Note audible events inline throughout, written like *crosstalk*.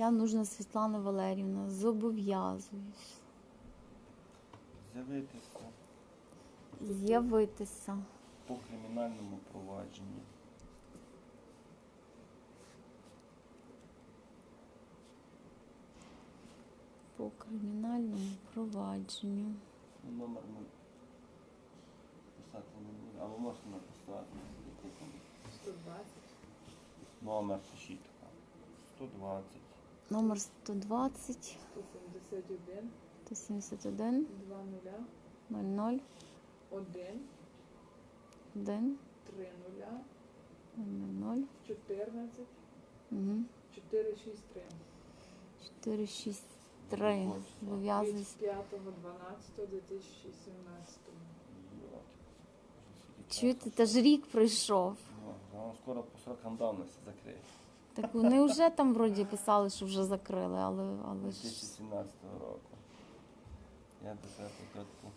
Я нужна Світлана Валерівна, зобов'язуюсь З'явитися з'явитися по кримінальному провадженні. по кримінальному провадженню. Ну, Номер ми писати не буде. А ви можете написати, який там 120. номер пишіть. 120. Номер 120 171, 171 2 00 1, 1 3 0, 00 14, угу. 4, 6, 3. 4 6 3 Зобов'язуюсь. 5, 12, 2017. Йот. Чуєте, та ж рік пройшов. Ну, Вам скоро по срокам давності закриє. Так вони вже там вроді писали, що вже закрили, але, але ж 2017 року. Я до тебе початку.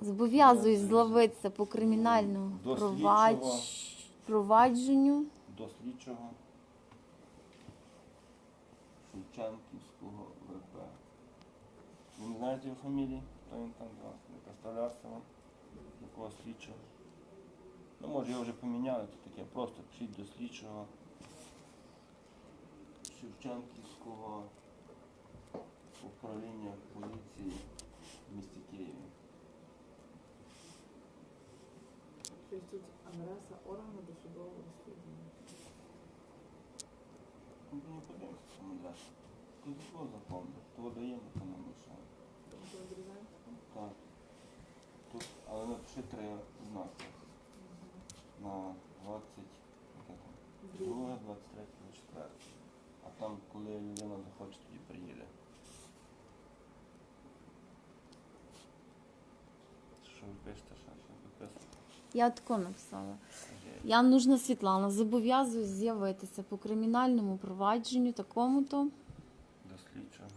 зобов'язуюсь зловитися по кримінальному До провадж... провадженню. до слідчого Шевченківського ВП. Ви не знаєте його фамілії? Хто він там? Не представлявся? Якого слідчого? Ну, може, його вже поміняли, то таке. Просто пишіть до слідчого Шевченківського управління поліції в місті Києві. Щось тут адреса органу досудового розслідування. Ну, не подивимося, ми далі. Тут запомнив. То даємо, то що відрізаємо? Так. Тут, але напиши три знаки. На 20, яке там? Друге, 23, 24. А там, коли людина захоче, тоді приїде. Що ви пишете, що ви пишете? Я тако написала. Я нужна Світлана, зобов'язуюсь з'явитися по кримінальному провадженню такому-то. До слідчого.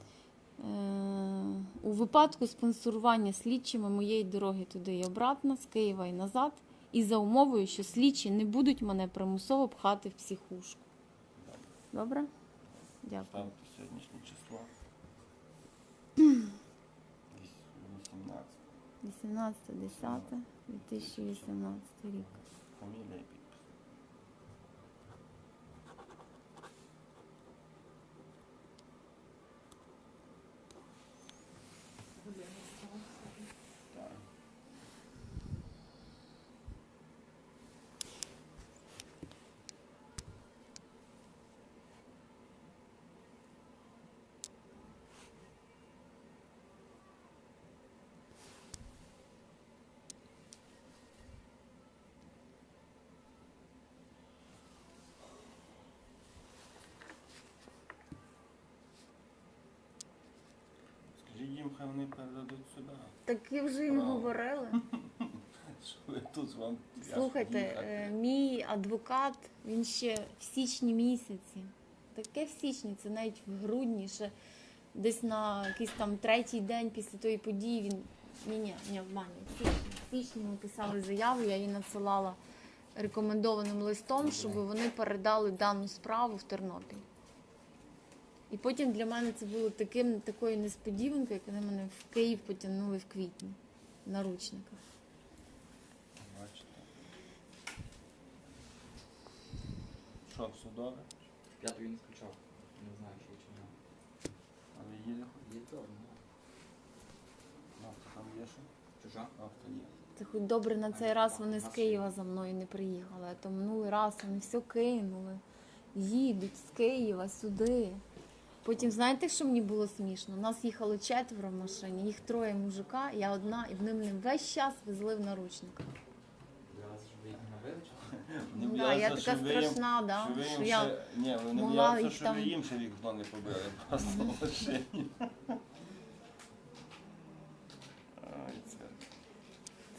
Е, у випадку спонсорування слідчими моєї дороги туди і обратно, з Києва і назад, і за умовою, що слідчі не будуть мене примусово пхати в психушку. Добре? Дякую. Ставте сьогоднішнє число. 18 18. 18.10.2018 рік. Фамілія і підпис. Так. Скажіть їм, хай вони передадуть сюди. Такі вже їм Право. говорили. *laughs* Що ви тут вам тяжко Слухайте, їхати. е, мій адвокат, він ще в січні місяці. Таке в січні, це навіть в грудні, ще десь на якийсь там третій день після тої події він. Ні, ні, не обманюю. В січні, в січні ми писали заяву, я їй надсилала рекомендованим листом, щоб вони передали дану справу в Тернопіль. І потім для мене це було таким, такою несподіванкою, як вони мене в Київ потягнули в квітні в наручниках. Бачите. Що, все добре? П'яту він не скачав. Не знаю, що чи ні. Але їде хоч? Є то. Авто там є що? Чужа? Авто є. Це хоч добре на цей раз вони з Києва за мною не приїхали, а то минулий раз вони все кинули. Їдуть з Києва сюди. Потім, знаєте, що мені було смішно? Нас їхало четверо в машині, їх троє мужика, я одна, і вони мене весь час везли в наручниках. Не Ну, да, я така що ви їм- страшна, да, що ви їм що я ще... Ні, ви не могла боялися, їх що там- їм ще вікно не побили просто в машині. Ай, це.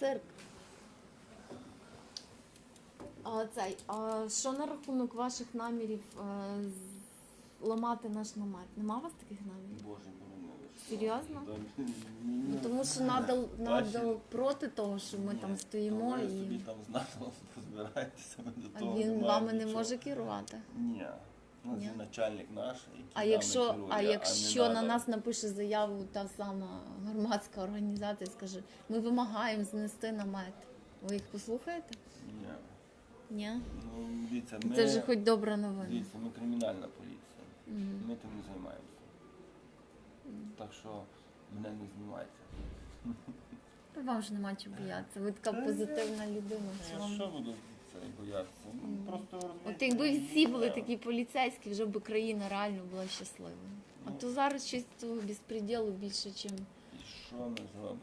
цирк. А, цей, а що на рахунок ваших намірів е, ламати наш намет? Нема у вас таких намірів? Боже, мене ви що? Серйозно? Ну, тому що Бачите? надал проти того, що ми там стоїмо то ви і собі там знали, розбираєтеся, ми до а того він немає вами не нічого. може керувати. Ні. У нас Ні. начальник наш, який А нами якщо, керує, а не якщо на надо. нас напише заяву та сама громадська організація, скаже, ми вимагаємо знести намет. Ви їх послухаєте? Ні. Ні? Ну, дивіться, ми, Це вже хоч добра новина. дивіться, ми кримінальна поліція. Ми тим не займаємося. Так що мене не знімайте. Та Вам ж нема чого боятися. Ви така позитивна людина. Я що буду це боятися? Ну, просто розумієте, От якби всі були такі поліцейські, вже б країна реально була щаслива. А Ну. то зараз щось того безпреділу більше, чим І що ми зробимо?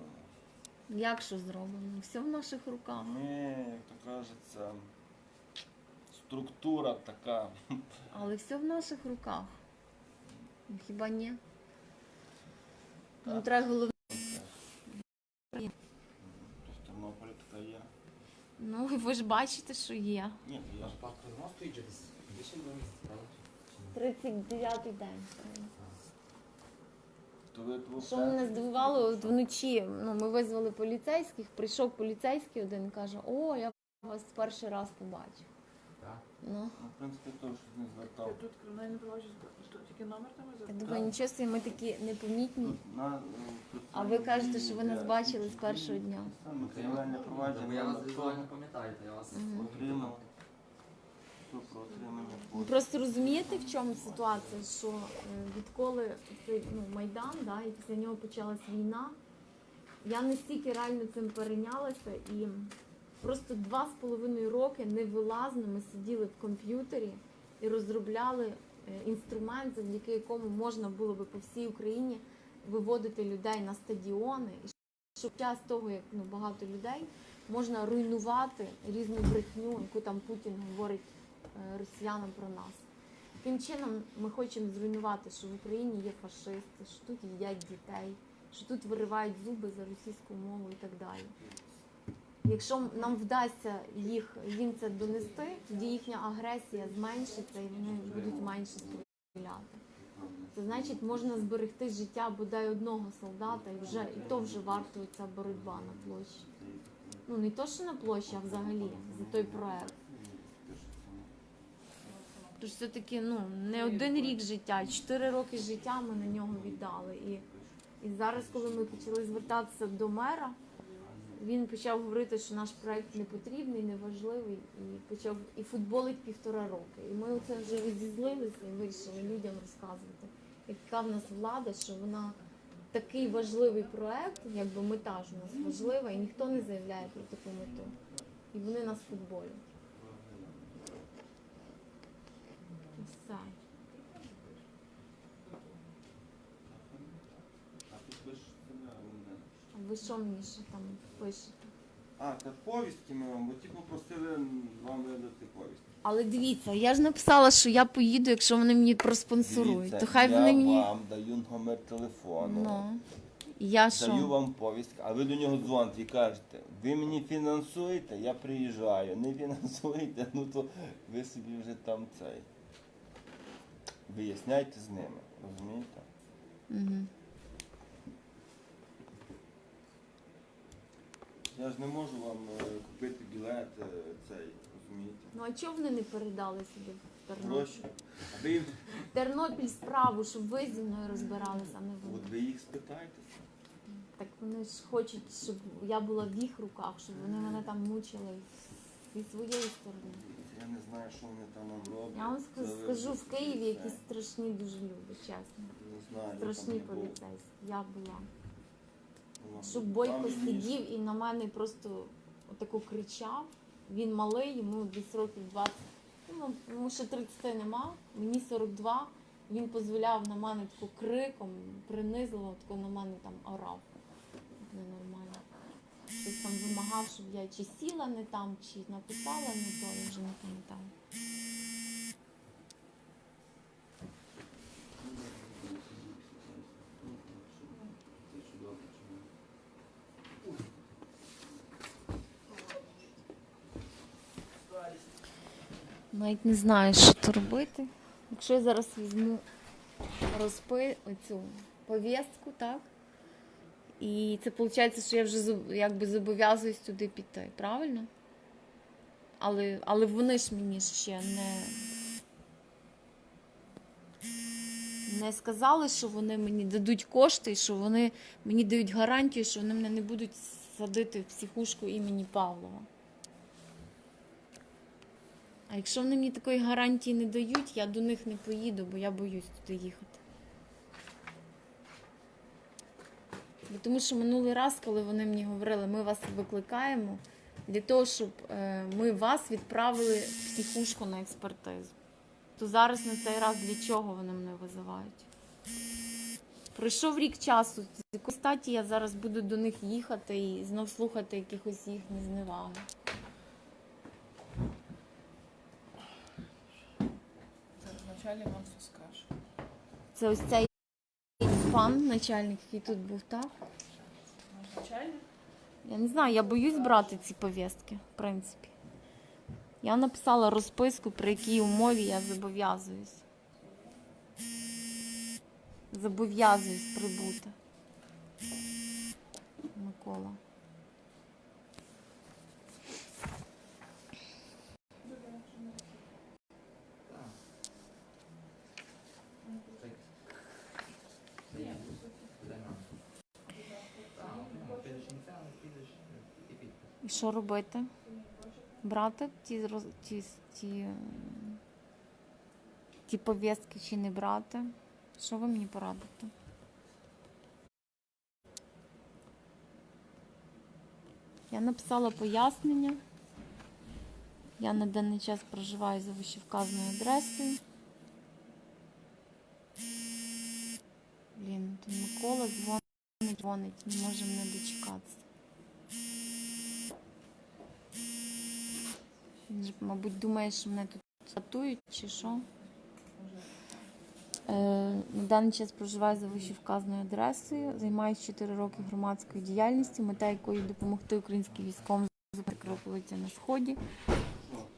як що зроблено. Все в наших руках. Ми, як то кажеться, структура така. Але все в наших руках. Ну, Хіба ні? Так. треба головне. В Тернополі така є. Ну, ви ж бачите, що є. Ні, я ж паспорт стоїть місяці, правда? Чи ні? 39-й день. то ви твого Що мене здивувало, от вночі ну, ми визвали поліцейських, прийшов поліцейський один і каже, о, я вас перший раз побачив. Так. Ну, Ну, в принципі, теж не звертав. Тут кримінальне провадження, тут тільки номер там і я думаю, нічого собі, ми такі непомітні. Тут на, е, тут А ви кажете, що ви нас для бачили з першого дня. Саме кримінальне провадження. Я вас візуально пам'ятаю, то я вас Мгм. Отримав. Що про отримання Ви послуг. Просто розумієте, в чому ситуація, що е, відколи цей ну, Майдан, да, і після нього почалась війна, я настільки реально цим перейнялася і просто два з половиною роки невилазно ми сиділи в комп'ютері і розробляли е, інструмент, завдяки якому можна було би по всій Україні виводити людей на стадіони, і щоб час того, як ну, багато людей, можна руйнувати різну брехню, яку там Путін говорить е, росіянам про нас. Таким чином ми хочемо зруйнувати, що в Україні є фашисти, що тут їдять дітей, що тут виривають зуби за російську мову і так далі. Якщо нам вдасться їх їм це донести, тоді їхня агресія зменшиться і вони будуть менше стріляти. Це значить, можна зберегти життя бодай одного солдата, і вже і то вже варто ця боротьба на площі. Ну не то, що на площі, а взагалі за той проект. Тож все-таки ну, не один рік життя, чотири роки життя ми на нього віддали. І, і зараз, коли ми почали звертатися до мера, він почав говорити, що наш проект не потрібний, не важливий, і почав і футболить півтора роки. І ми оце вже розізлилися і вирішили людям розказувати, яка в нас влада, що вона такий важливий проект, якби мета ж у нас важлива, і ніхто не заявляє про таку мету. І вони нас футболять. І Все. А тут ви ж себе не- А ви що мені ще там пишете? А, та повістки ми вам, бо ті попросили вам видати повістки. Але дивіться, я ж написала, що я поїду, якщо вони мені проспонсорують. Дивіться, То хай я вони мені. вам даю номер телефону. Ну. Я Даю що? вам повістку, а ви до нього дзвоните і кажете, ви мені фінансуєте, я приїжджаю. Не фінансуєте, ну то ви собі вже там цей. Виясняйте з ними, розумієте? Угу. Я ж не можу вам е, купити білет е, цей, розумієте? Ну а чого вони не передали сюди в Тернопіль? Гроші. А ви, їм- Тернопіль справу, щоб ви зі мною розбиралися, а не вони. от ви їх спитайте. Так вони ж хочуть, щоб я була в їх руках, щоб вони мене там мучили зі своєї сторони. Я не знаю, що вони там вам роблять. Я вам Це ви скажу, в Києві якісь страшні дуже люди, чесно. Не знаю, я там Страшні не був. поліцейські. Я була. Щоб Бойко сидів і на мене просто отаку кричав. Він малий, йому десь років 20. Ну, йому ще 30 нема, мені 42. Він дозволяв на мене таку криком, принизливо, тако на мене там орав. Ненормально. Щось там вимагав, щоб я чи сіла не там, чи написала не то, я вже не пам'ятаю. Навіть не знаю, що то робити. Якщо я зараз візьму розпи оцю повістку, так? І це виходить, що я вже якби зобов'язуюсь туди піти, правильно? Але, але вони ж мені ще не. Не сказали, що вони мені дадуть кошти, що вони мені дають гарантію, що вони мене не будуть садити в психушку імені Павлова. А якщо вони мені такої гарантії не дають, я до них не поїду, бо я боюсь туди їхати. Бо Тому що минулий раз, коли вони мені говорили, ми вас викликаємо для того, щоб е, ми вас відправили в психушку на експертизу. То зараз на цей раз для чого вони мене визивають? Пройшов рік часу. З якої статі я зараз буду до них їхати і знов слухати якихось їхні зневаги. Начальник вам все скаже. Це ось цей пан, начальник, який тут був, так? Начальник? Я не знаю, я боюсь брати ці повістки, в принципі. Я написала розписку, при якій умові я зобов'язуюсь. Зобов'язуюсь прибути. Микола. Так. Так. Це є. Буде нам. Так, ну, підеш ініціали, підеш і підпис. І що робити? Брати ті, ті, ті, ті повістки чи не брати? Що ви мені порадите? Я написала пояснення. Я на даний час проживаю за вищевказаною адресою. Блін, то Микола дзвонить, дзвонить, не може мене дочекатися. Він же, мабуть, думає, що мене тут рятують чи що. Е, на даний час проживаю за вищевказаною адресою, займаюся 4 роки громадською діяльністю, мета якої допомогти українським військовим зупинити на сході.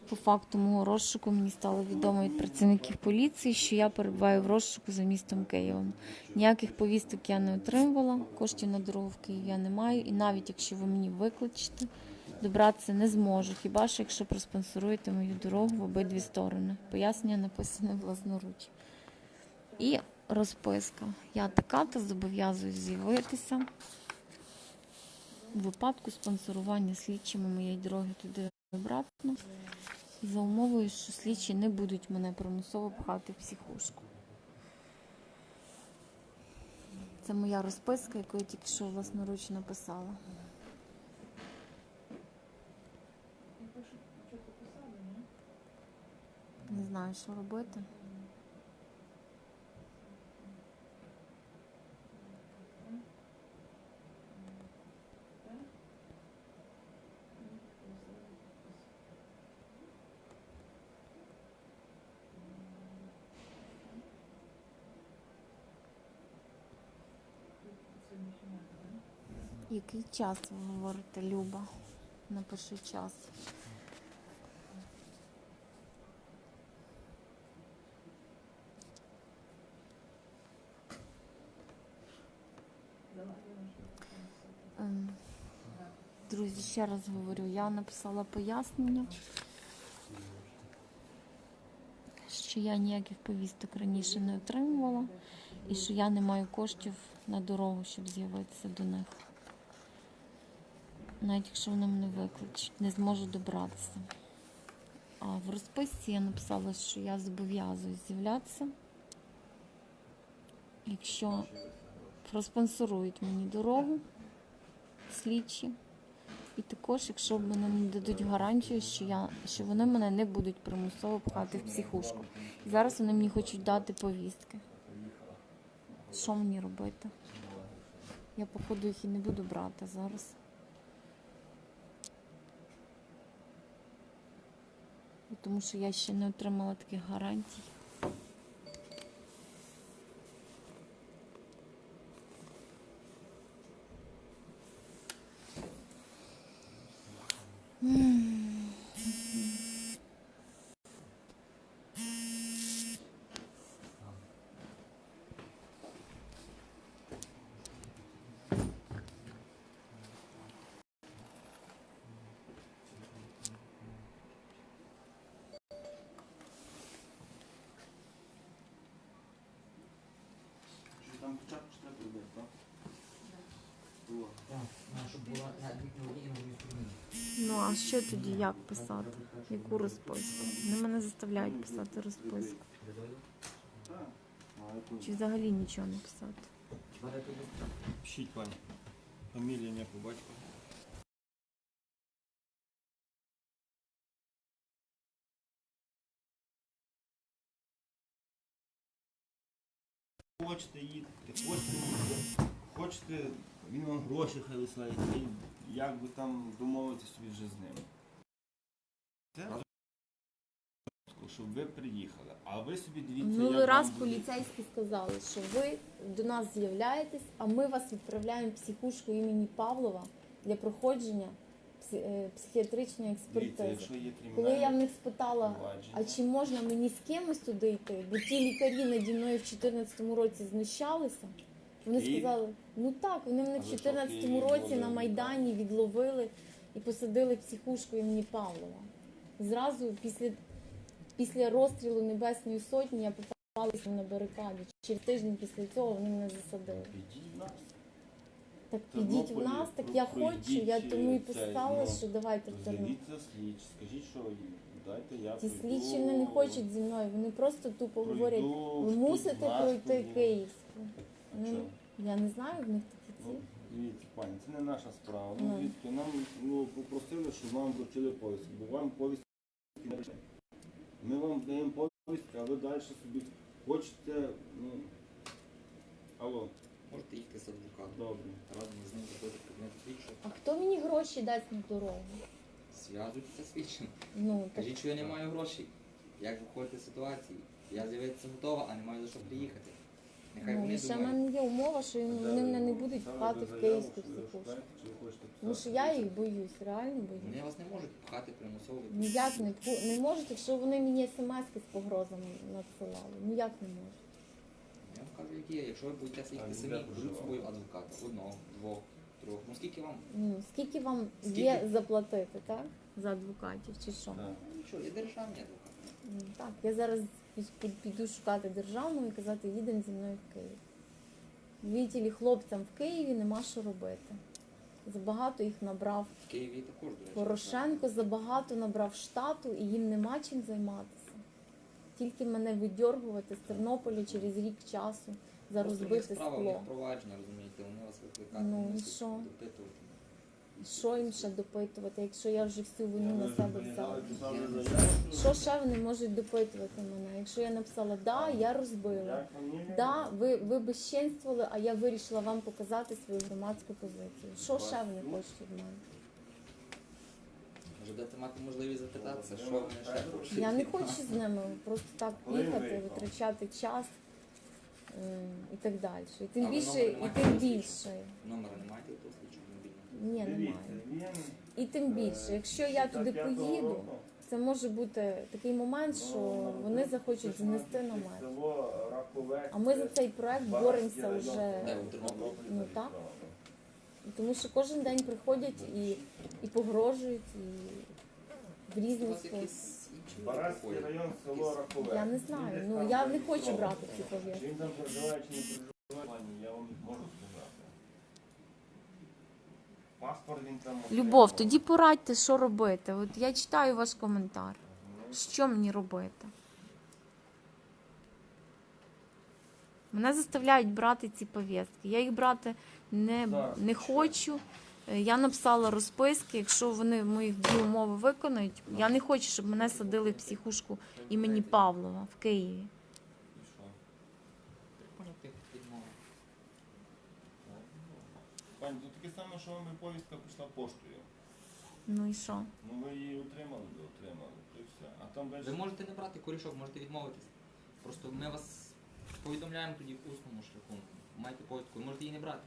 По факту мого розшуку мені стало відомо від працівників поліції, що я перебуваю в розшуку за містом Києвом. Ніяких повісток я не отримувала, коштів на дорогу в Київ я не маю, і навіть якщо ви мені викличете, добратися не зможу, хіба що якщо проспонсоруєте мою дорогу в обидві сторони. Пояснення написане власноруч. І розписка. Я така то зобов'язуюсь з'явитися у випадку спонсорування слідчими моєї дороги туди обратно. За умовою, що слідчі не будуть мене примусово пхати в психушку. Це моя розписка, яку я тільки що власноруч написала. Я пишу, що пописали, ні? Не знаю, що робити. Який час ви говорите, Люба? Напиши час. Ще раз говорю, я написала пояснення, що я ніяких повісток раніше не отримувала і що я не маю коштів на дорогу, щоб з'явитися до них. Навіть якщо вони мене викличуть, не зможу добратися. А в розписці я написала, що я зобов'язуюсь з'являтися, якщо проспонсорують мені дорогу слідчі. І також, якщо мене не дадуть гарантію, що я що вони мене не будуть примусово пхати в психушку. І зараз вони мені хочуть дати повістки. Що мені робити? Я, походу, їх і не буду брати зараз. Тому що я ще не отримала таких гарантій. На одній і треба стороні. Ну а що тоді як писати? Яку розписку? Вони мене заставляють писати розписку. Ну? Чи взагалі нічого не писати? Пишіть, пані. Фамілія, не по батьку. Хочете їдьте, хочете їдьте, хочете, він вам гроші хай висилає, і як би там домовитися собі вже з ним. Це щоб ви приїхали, а ви собі дивіться, Минулий як раз вам буде. поліцейські сказали, що ви до нас з'являєтесь, а ми вас відправляємо в психушку імені Павлова для проходження психіатричної експертизи. Коли я в них спитала, а чи можна мені з кимось туди йти, бо ті лікарі наді мною в 2014 році знущалися, вони сказали, ну так, вони мене в ви що, в 2014 році на Майдані відловили і посадили психушку імені Павлова. Зразу після, після розстрілу Небесної Сотні я попалася на барикаді. Через тиждень після цього вони мене засадили. Так підіть в нас, так я хочу. Я тому і писала, ну, що давайте в Тернопіль. Зверніться слідч, скажіть, що дайте я Ті пройду- слідчі вони не хочуть зі мною, вони просто тупо говорять, ви в мусите пройти Київську. А Ну, чого? Я не знаю, в них такі Ну, ці. дивіться, пані, це не наша справа. Ну. Ну, звідки нам ну, попросили, щоб вам вручили повістку, бо вам повістки не вручили. Ми вам даємо повістку, а ви далі собі хочете, ну, алло, Можете їхати з адвокатом. добре. Разом з ним заходити в кабінет слідчого. А хто мені гроші дасть на дорогу? Зв'язуйтеся з слідчим. Ну, так Кажіть, що я не маю грошей. Як виходити з ситуації? Я з'явитися готова, а не маю за що приїхати. Нехай ну, вони в думають. мене є умова, що вони мене не будуть пхати в київську ви хочете Тому що я їх боюсь, реально боюсь. Вони вас не можуть пхати примусово. Ніяк не пху- не можуть, якщо вони мені смс з погрозами надсилали. Ніяк не можуть. Кажу, які є. Якщо ви будете де самі, беруть з собою адвоката. Одного, двох, трьох. Ну скільки вам? Ну, скільки вам Скільки? є заплатити, так? За адвокатів чи що? Так. Ну що, є державні адвокати. Ну, Так, я зараз пі- пі- піду шукати державну і казати, їдемо зі мною в Київ. Вітілі хлопцям в Києві нема що робити. Забагато їх набрав В Києві також, до речі. Порошенко, забагато набрав штату і їм нема чим займатися. Тільки мене видьоргувати з Тернополя через рік часу за розбите справа, скло. провадження, розумієте, вони вас викликають, Ну, і що? допитувати. Що їм ще допитувати, якщо я вже всю вину на себе взяла? Що ще вони можуть допитувати мене? Якщо я написала да, я розбила. Да, ви, ви безчинствували, а я вирішила вам показати свою громадську позицію. Що ще вони хочуть від мене? Може дати мати можливість запитатися, що вони ще хочуть. Я не хочу з ними просто так їхати, витрачати час е, і так далі. І тим більше, номер і не маєте тим того більше. Номера не маєте того слідчого мобільного? Ні, немає. І тим більше, якщо я туди поїду, це може бути такий момент, що ну, вони захочуть знести. Село А ми за цей проект боремося вже. Де, у Тернополі? Ну, так. Тому що кожен день приходять і, і погрожують, і в. Баранський район, село Раковець. Я не знаю. Ну я не хочу брати ці пов'язки. Він там проживає, чи не проживає, я вам можу сказати. Паспорт він там... Любов, тоді порадьте, що робити. От я читаю ваш коментар. Що мені робити? Мене заставляють брати ці пов'язки. Я їх брати не, не хочу. Е, Я написала розписки, якщо вони мої дві умови виконають. Я не хочу, щоб мене садили в психушку імені Павлова в Києві. Пані, то таке саме, що вам і повістка пішла поштою. Ну і що? Ну ви її отримали, ви отримали, то і все. А там далі... Ви можете не брати корішок, можете відмовитись. Просто ми вас повідомляємо тоді в усному шляху. Маєте повістку, можете її не брати.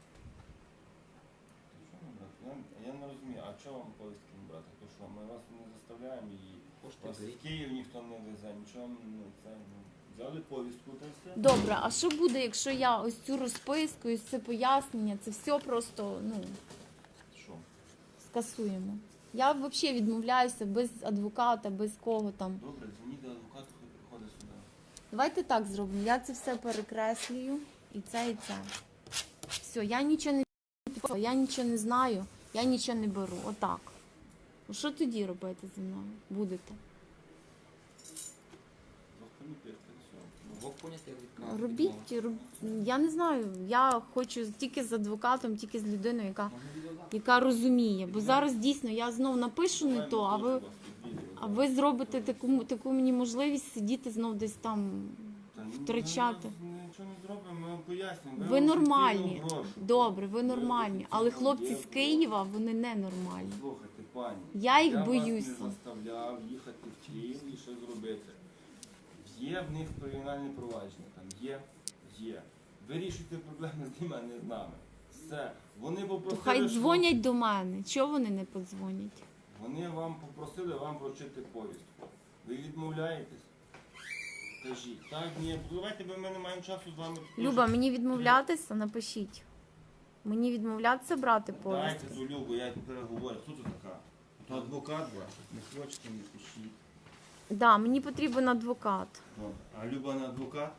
Я, я не розумію, а чого вам повістки не брати? То що, ми вас не заставляємо її. Пошти Вас в беріть. Київ ніхто не везе, нічого не це. ну, Взяли повістку, то й все. Добре, а що буде, якщо я ось цю розписку і це пояснення, це все просто ну, Що? скасуємо? Я взагалі відмовляюся без адвоката, без кого там. Добре, дзвоніть до адвоката, хай приходить сюди. Давайте так зробимо. Я це все перекреслюю. І це, і це. все, я нічого не підписала, я нічого не знаю, я нічого не беру. Отак. Що тоді робити зі мною? Будете? Робіть, роб... я не знаю. Я хочу тільки з адвокатом, тільки з людиною, яка, яка розуміє. Бо зараз дійсно я знов напишу не то, а ви, а ви зробите таку, таку мені можливість сидіти знов десь там. Та втрачати. Пояснимо. Ви нормальні. Добре, ви нормальні. Але хлопці з Києва вони не нормальні. Слухайте, пані. Я їх вас боюся. не заставляв їхати в Київ і щось зробити. Є в них кримінальне провадження, там є, є. Вирішуйте проблеми з ними, а не з нами. Все. Вони То попросили. хай що- дзвонять до мене. Чого вони не подзвонять? Вони вам попросили вам вручити повістку. Ви відмовляєтесь? Кажіть, так, ні, давайте, бо ми не маємо часу з вами. Люба, мені відмовлятися, напишіть. Мені відмовлятися брати Дайте повістку. ту Любу, я переговорю. Хто тут така? То адвокат ваш? Не хочете, не пишіть. Да, мені потрібен адвокат. Добре. А Люба не адвокат?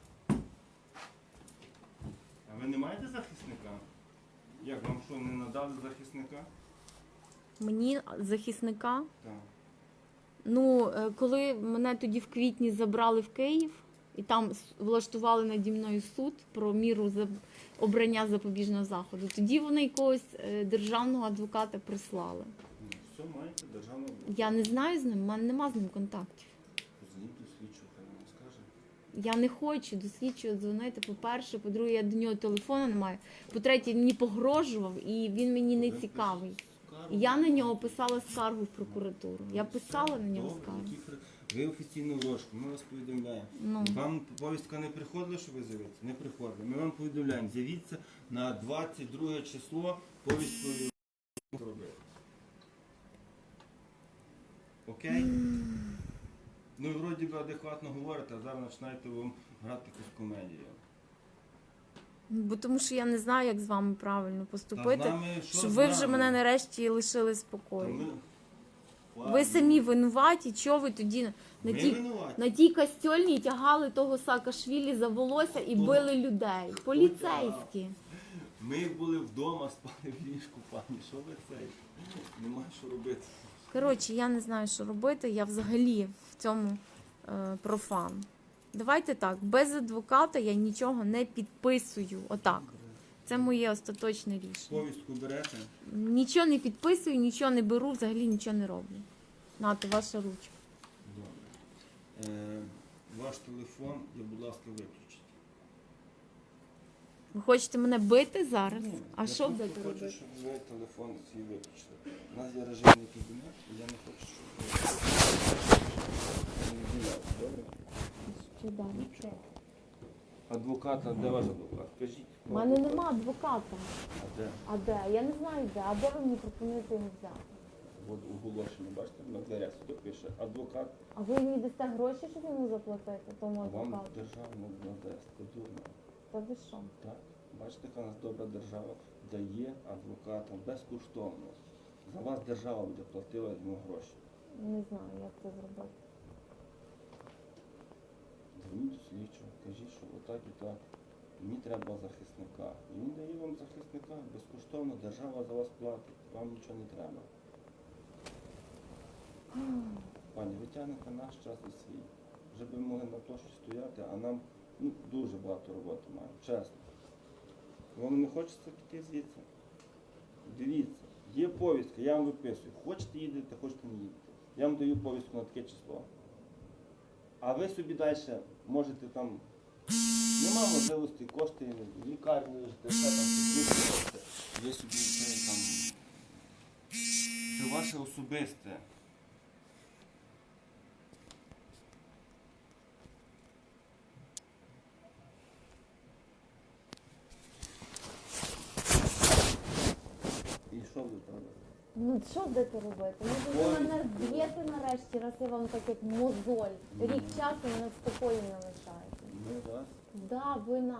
А ви не маєте захисника? Як вам що, не надали захисника? Мені захисника. Так. Ну, е, коли мене тоді в квітні забрали в Київ і там влаштували наді мною суд про міру обрання запобіжного заходу, тоді вони якогось е, державного адвоката прислали. Ну, Все, маєте державну Я не знаю з ним, в мене нема з ним контактів. Позвоніть до слідчого, хай вам скаже. Я не хочу до слідчого дзвонити. По-перше, по-друге, я до нього телефону не маю. По-третє, він мені погрожував і він мені не цікавий. І Я на нього писала скаргу в прокуратуру. Я писала на нього Добре, скаргу. які Ви офіційну ложку, ми вас повідомляємо. Ну. Вам повістка не приходила, що ви з'явитися? Не приходила. Ми вам повідомляємо, з'явіться на 22 число повісткою робити. Окей? Ну вроді би адекватно говорите, а зараз починаєте вам грати якусь комедію. Бо тому що я не знаю, як з вами правильно Та з поступити, нами що щоб з ви вже нами? мене нарешті лишили Та спокою. ми- Ви Ладно. самі винуваті, чого ви тоді на Ми тій, винуваті. на тій кастьольній тягали того Саакашвілі за волосся і Хто? били людей. Поліцейські. Ми були вдома, спали в ліжку, пані. Що ви цей? Нема що робити. Коротше, я не знаю, що робити. Я взагалі в цьому е, профан. Давайте так, без адвоката я нічого не підписую. Отак. Це моє остаточне рішення. Повістку берете. Нічого не підписую, нічого не беру, взагалі нічого не роблю. Нате, ваша ручка. Добре. Е, ваш телефон, я, будь ласка, виключіть. Ви хочете мене бити зараз? Ні, А я що просто будете хочу, робити? щоб ви телефон свій виключили. У нас є режимний кабінет, і я не хочу, щоб ви не добре? Далі? Нічого. Адвоката, де ваш адвокат? Кажіть. У мене нема адвоката. А де? А де? Я не знаю де. А де ви мені пропонуєте його взяти? От оголошення, бачите, на дверях сюди пише адвокат, А ви мені дасте гроші, щоб йому заплатити, тому вам адвокату? державна надасть. Дурно. Та ви що? Так? Бачите, яка у нас добра держава дає адвокатам безкоштовно. За вас держава буде платила йому гроші. Не знаю, як це зробити. Дзвоніть до слідчого, кажіть, що отак і так. Мені треба захисника. І він дає вам захисника безкоштовно, держава за вас платить, вам нічого не треба. Пані, ви тягнете наш час і свій. Вже би могли на площі стояти, а нам ну, дуже багато роботи маємо, чесно. Вам не хочеться піти звідси? Дивіться, є повістка, я вам виписую. Хочете їдете, хочете не їдете. Я вам даю повістку на таке число. А ви собі далі можете там. Нема можливості кошти в лікарню, все там. Ви собі це там. Це ваше особисте. І що ви робите? Ну що будете робити? Ну ви мене б'єте нарешті, раз я вам так як мозоль. Рік часу мене в спокою не лишаєте. Ми вас Да, ви нас.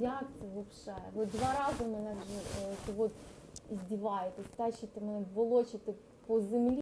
Як це взагалі? Ви два рази мене вже е, от, здіваєтесь, тащите мене, волочите по землі.